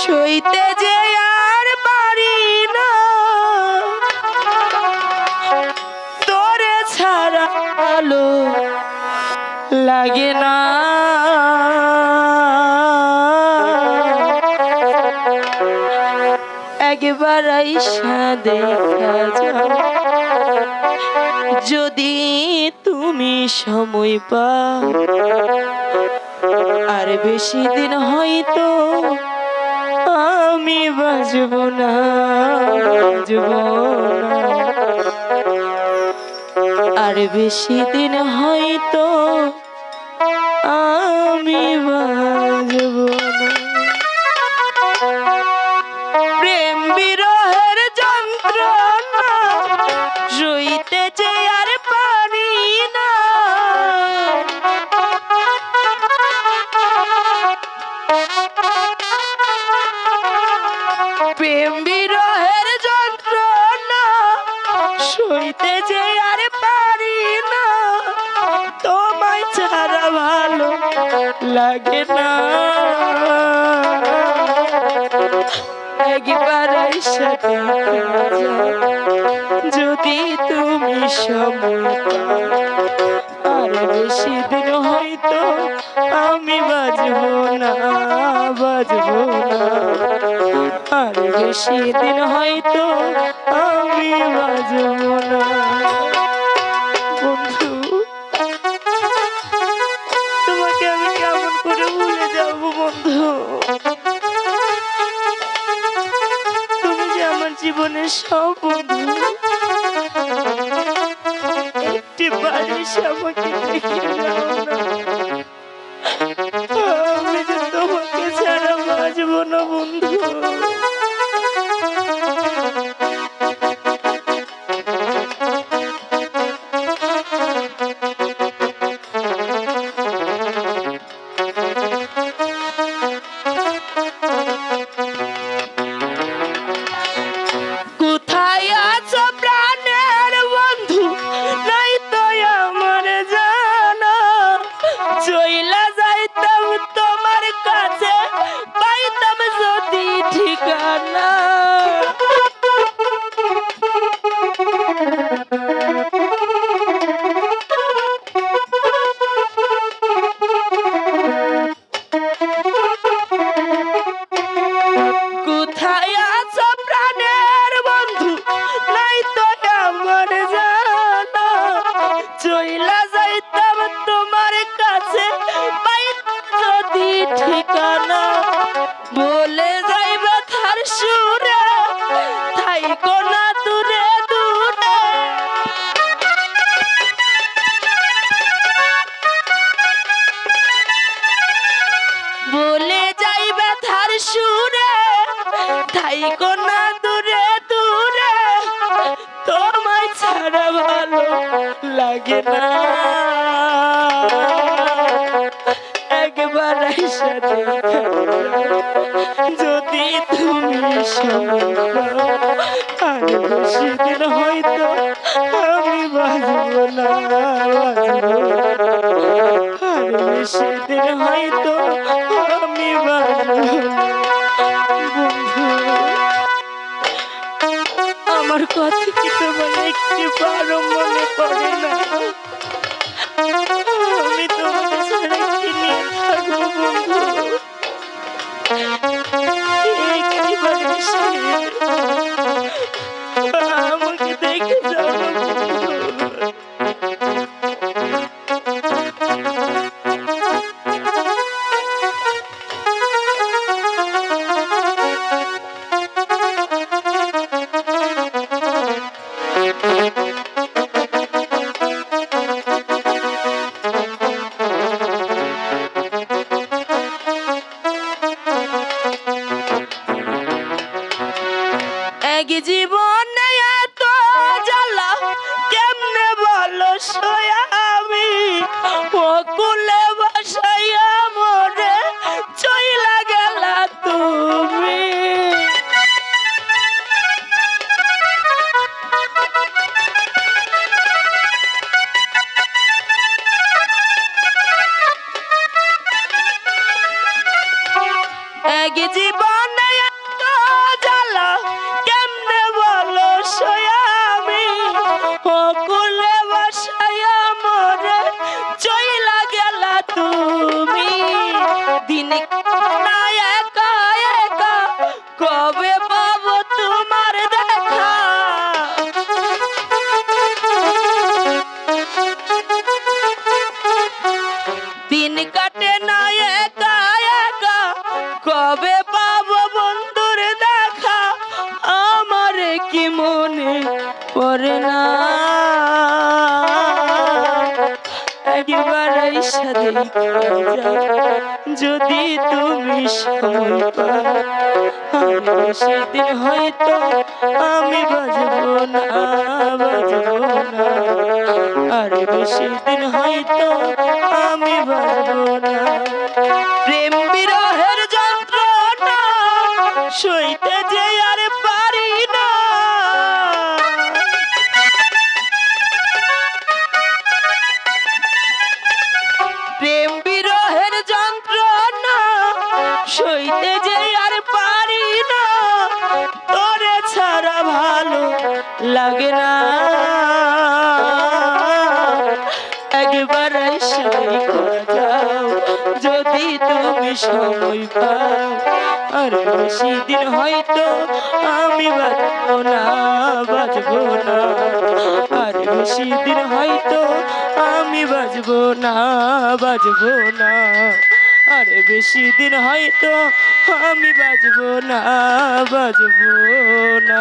সইতে যে আর পারি না। তোরে ছাড়া আলো লাগে না। একবার আইসা দেখা যাও যদি তুমি সময় পাও। আর বেশি দিন হয়তো আমি বাজব না বাজব আর বেশি দিন হয়তো আমি বাজব না। লাগে না। একবার সাথে যদি তুমি সময় আর বেশি দিন হয়তো আমি বাজবো না বাজবো না। আর বেশি দিন হয়তো আমি বাজবো না। সব বন্ধু একটি আমাকে ঠিকানা বলে যাইবে থার সুরে? থাইকো না দূরে দূরে? বলে যাইবে থার সুরে? থাইকো না দূরে দূরে? তোমায় ছাড়া ভালো লাগে না। এসে দেখা যদি তুমি আর বেশি হয়তো আমি বাজবো না। আর বেশি হয়তো আমি বাজবো আমার কথা কি তোমার একটি বারো মনে পড়ে না এক জীবনে এত জ্বালা, কেমনে বলো সয়া আমি? কুলে বসাইয়া মরে চইলা গেলা তুমি। এক রে, পরে না। একবার আইসা যদি তুমি সময় পাও, আমি সেদিন হয়তো আমি বাজবো না বাজবো না। আর সেদিন দিন হয়তো আমি বাজব না। প্রেম বিরহের যন্ত্রণা সইতে সইতে যে আর পারি না, তোরে ছাড়া ভালো লাগে না। একবার দেখা যাও যদি তুমি সময় পাও, আর বেশি দিন হয়তো আমি বাঁচবো না বাঁচবো না। আর বেশি দিন হয়তো আমি বাঁচবো না বাঁচবো না। আর বেশি দিন হয়তো আমি বাজবো না বাজবো না।